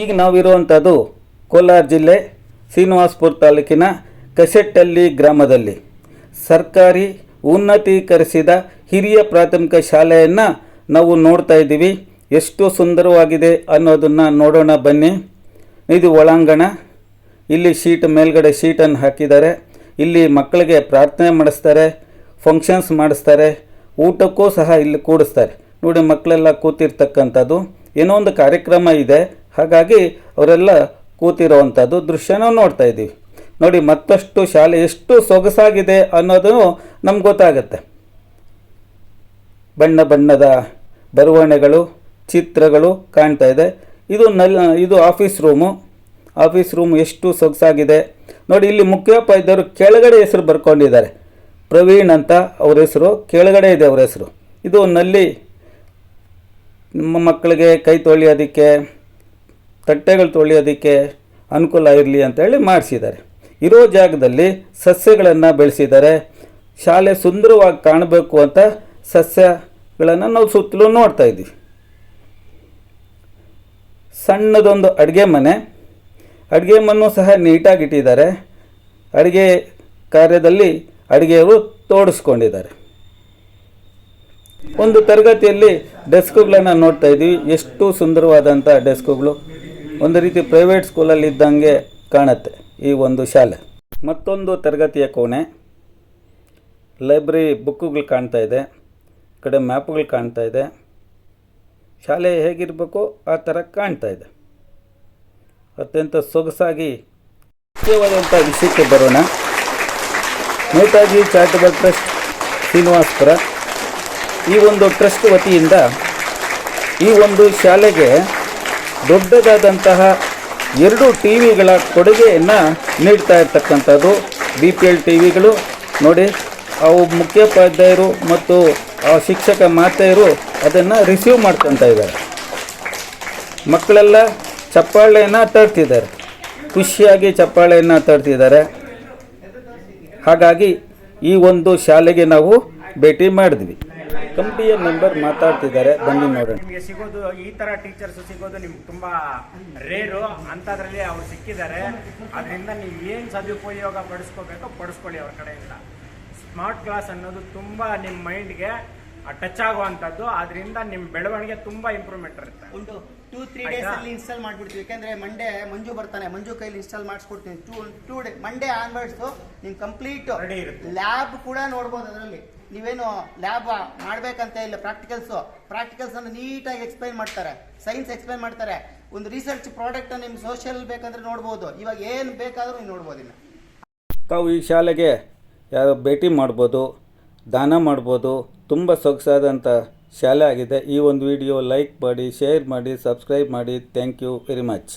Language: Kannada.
ಈಗ ನಾವಿರುವಂಥದ್ದು ಕೋಲಾರ ಜಿಲ್ಲೆ ಶ್ರೀನಿವಾಸ್ಪುರ ತಾಲೂಕಿನ ಕಸೆಟ್ಟಲ್ಲಿ ಗ್ರಾಮದಲ್ಲಿ. ಸರ್ಕಾರಿ ಉನ್ನತೀಕರಿಸಿದ ಹಿರಿಯ ಪ್ರಾಥಮಿಕ ಶಾಲೆಯನ್ನು ನಾವು ನೋಡ್ತಾ ಇದ್ದೀವಿ. ಎಷ್ಟು ಸುಂದರವಾಗಿದೆ ಅನ್ನೋದನ್ನು ನೋಡೋಣ ಬನ್ನಿ. ಇದು ಒಳಾಂಗಣ. ಇಲ್ಲಿ ಶೀಟ್ ಮೇಲ್ಗಡೆ ಶೀಟನ್ನು ಹಾಕಿದ್ದಾರೆ. ಇಲ್ಲಿ ಮಕ್ಕಳಿಗೆ ಪ್ರಾರ್ಥನೆ ಮಾಡಿಸ್ತಾರೆ ಫಂಕ್ಷನ್ಸ್ ಮಾಡಿಸ್ತಾರೆ, ಊಟಕ್ಕೂ ಸಹ ಇಲ್ಲಿ ಕೂಡಿಸ್ತಾರೆ. ನೋಡಿ ಮಕ್ಕಳೆಲ್ಲ ಕೂತಿರ್ತಕ್ಕಂಥದ್ದು. ಏನೋ ಒಂದು ಕಾರ್ಯಕ್ರಮ ಇದೆ. ಹಾಗಾಗಿ ಅವರೆಲ್ಲ ಕೂತಿರೋವಂಥದ್ದು ದೃಶ್ಯನ ನೋಡ್ತಾ ಇದ್ದೀವಿ. ನೋಡಿ, ಮತ್ತಷ್ಟು ಶಾಲೆ ಎಷ್ಟು ಸೊಗಸಾಗಿದೆ ಅನ್ನೋದನ್ನು ನಮ್ಗೆ ಗೊತ್ತಾಗುತ್ತೆ. ಬಣ್ಣ ಬಣ್ಣದ ಬರವಣೆಗಳು ಚಿತ್ರಗಳು ಕಾಣ್ತಾ ಇದೆ. ಇದು ನಲ್, ಇದು ಆಫೀಸ್ ರೂಮು. ಆಫೀಸ್ ರೂಮ್ ಎಷ್ಟು ಸೊಗಸಾಗಿದೆ. ನೋಡಿ, ಇಲ್ಲಿ ಮುಖ್ಯೋಪಾಧ್ಯಾಯರು ಕೆಳಗಡೆ ಹೆಸರು ಬರ್ಕೊಂಡಿದ್ದಾರೆ. ಪ್ರವೀಣ್ ಅಂತ ಅವ್ರ ಹೆಸರು, ಕೆಳಗಡೆ ಇದೆ ಅವ್ರ ಹೆಸರು. ಇದು ನಲ್ಲಿ, ನಿಮ್ಮ ಮಕ್ಕಳಿಗೆ ಕೈ ತೊಳೆಯೋದಕ್ಕೆ ತಟ್ಟೆಗಳು ತೊಳೆಯೋದಕ್ಕೆ ಅನುಕೂಲ ಇರಲಿ ಅಂತೇಳಿ ಮಾಡಿಸಿದ್ದಾರೆ. ಇರೋ ಜಾಗದಲ್ಲಿ ಸಸ್ಯಗಳನ್ನು ಬೆಳೆಸಿದ್ದಾರೆ. ಶಾಲೆ ಸುಂದರವಾಗಿ ಕಾಣಬೇಕು ಅಂತ ಸಸ್ಯಗಳನ್ನು ನಾವು ಸುತ್ತಲೂ ನೋಡ್ತಾ ಇದ್ದೀವಿ. ಸಣ್ಣದೊಂದು ಅಡುಗೆ ಮನೆ. ಅಡುಗೆ ಮನೂ ಸಹ ನೀಟಾಗಿ ಇಟ್ಟಿದ್ದಾರೆ. ಅಡುಗೆ ಕಾರ್ಯದಲ್ಲಿ ಅಡುಗೆಯವರು ತೋಡಿಸ್ಕೊಂಡಿದ್ದಾರೆ. ಒಂದು ತರಗತಿಯಲ್ಲಿ ಡೆಸ್ಕ್ಗಳನ್ನು ನೋಡ್ತಾ ಇದ್ದೀವಿ. ಎಷ್ಟು ಸುಂದರವಾದಂಥ ಡೆಸ್ಕ್ಗಳು. ಒಂದು ರೀತಿ ಪ್ರೈವೇಟ್ ಸ್ಕೂಲಲ್ಲಿ ಇದ್ದಂಗೆ ಕಾಣುತ್ತೆ ಈ ಒಂದು ಶಾಲೆ. ಮತ್ತೊಂದು ತರಗತಿಯ ಕೋಣೆ. ಲೈಬ್ರರಿ ಬುಕ್ಕುಗಳು ಕಾಣ್ತಾ ಇದೆ. ಕಡೆ ಮ್ಯಾಪ್ಗಳು ಕಾಣ್ತಾ ಇದೆ. ಶಾಲೆ ಹೇಗಿರಬೇಕು ಆ ಥರ ಕಾಣ್ತಾ ಇದೆ. ಅತ್ಯಂತ ಸೊಗಸಾಗಿ ಮುಖ್ಯವಾದಂಥ ವಿಷಯಕ್ಕೆ ಬರೋಣ. Netaji charitable trust, Srinivaspur. ಈ ಒಂದು ಟ್ರಸ್ಟ್ ವತಿಯಿಂದ ಈ ಒಂದು ಶಾಲೆಗೆ ದೊಡ್ಡದಾದಂತಹ ಎರಡು ಟಿ ವಿಗಳ ಕೊಡುಗೆಯನ್ನು ನೀಡ್ತಾ ಇರ್ತಕ್ಕಂಥದ್ದು. ಬಿ ಪಿ ಎಲ್ ಟಿ ವಿಗಳು ನೋಡಿ, ಅವು ಮುಖ್ಯೋಪಾಧ್ಯಾಯರು ಮತ್ತು ಆ ಶಿಕ್ಷಕ ಮಾತೆಯರು ಅದನ್ನು ರಿಸೀವ್ ಮಾಡ್ಕೊತಾ ಇದ್ದಾರೆ. ಮಕ್ಕಳೆಲ್ಲ ಚಪ್ಪಾಳೆಯನ್ನು ತರ್ತಿದ್ದಾರೆ. ಖುಷಿಯಾಗಿ ಚಪ್ಪಾಳೆಯನ್ನು ತರ್ತಿದ್ದಾರೆ. ಹಾಗಾಗಿ ಈ ಒಂದು ಶಾಲೆಗೆ ನಾವು ಭೇಟಿ ಮಾಡಿದ್ವಿ. ಕಮಿಟಿಯ ಮೆಂಬರ್ ಮಾತಾಡ್ತಿದ್ದಾರೆ. ಬನ್ನಿ ನೋಡೋಣ. ನಿಮಗೆ ಸಿಗೋದು ಈ ತರ ಟೀಚರ್ಸ್ ಸಿಗೋದು ನಿಮ್ಗೆ ತುಂಬಾ ರೇರು ಅಂತದ್ರಲ್ಲಿ ಅವ್ರು ಸಿಕ್ಕಿದ್ದಾರೆ. ಅದರಿಂದ ನೀವು ಏನು ಸದುಪಯೋಗ ಪಡಿಸ್ಕೋಬೇಕೋ ಪಡಿಸ್ಕೊಳ್ಳಿ ಅವ್ರ ಕಡೆಯಿಂದ. ಸ್ಮಾರ್ಟ್ ಕ್ಲಾಸ್ ಅನ್ನೋದು ತುಂಬಾ ನಿಮ್ಮ ಮೈಂಡ್ಗೆ ಟಚ್ ಆಗುವಂಥದ್ದು ಅದರಿಂದ ನಿಮ್ಮ ಬೆಳವಣಿಗೆ ತುಂಬಾ ಇಂಪ್ರೂವ್ಮೆಂಟ್ ಇರುತ್ತೆ. ಒಂದು ಟೂ ತ್ರೀ ಡೇಸ್ ಅಲ್ಲಿ ಇನ್ಸ್ಟಾಲ್ ಮಾಡ್ಬಿಡ್ತೀವಿ. ಯಾಕಂದ್ರೆ ಮಂಡೇ ಮಂಜು ಬರ್ತಾನೆ. ಮಂಜು ಕೈಲಿ install ಮಾಡಿಸ್ಕೊಡ್ತೀನಿ. Two two day Monday onwards ನಿಮ್ ಕಂಪ್ಲೀಟ್ ರೆಡಿ ಇರುತ್ತೆ. ಲ್ಯಾಬ್ ಕೂಡ ನೋಡ್ಬೋದು ಅದರಲ್ಲಿ. ನೀವೇನು ಲ್ಯಾಬ್ ಮಾಡ್ಬೇಕಂತ ಇಲ್ಲ ಪ್ರಾಕ್ಟಿಕಲ್ಸ್ ಪ್ರಾಕ್ಟಿಕಲ್ಸ್ ಅನ್ನು ನೀಟಾಗಿ ಎಕ್ಸ್ಪ್ಲೈನ್ ಮಾಡ್ತಾರೆ. ಸೈನ್ಸ್ ಎಕ್ಸ್ಪ್ಲೈನ್ ಮಾಡ್ತಾರೆ. ಒಂದು ರಿಸರ್ಚ್ ಪ್ರಾಡಕ್ಟ್ ನಿಮ್ ಸೋಷಿಯಲ್ ಬೇಕಂದ್ರೆ ನೋಡ್ಬೋದು. ಇವಾಗ ಏನು ಬೇಕಾದರೂ ನೀವು ನೋಡ್ಬೋದು ಇನ್ನು. ತಾವು ಈ ಶಾಲೆಗೆ ಯಾರು ಭೇಟಿ ಮಾಡ್ಬೋದು ದಾನ ಮಾಡ್ಬೋದು ತುಂಬ ಸೊಗಸಾದಂಥ ಶಾಲೆ ಆಗಿದೆ. ಈ ಒಂದು ವಿಡಿಯೋ ಲೈಕ್ ಮಾಡಿ ಶೇರ್ ಮಾಡಿ ಸಬ್ಸ್ಕ್ರೈಬ್ ಮಾಡಿ. Thank you very much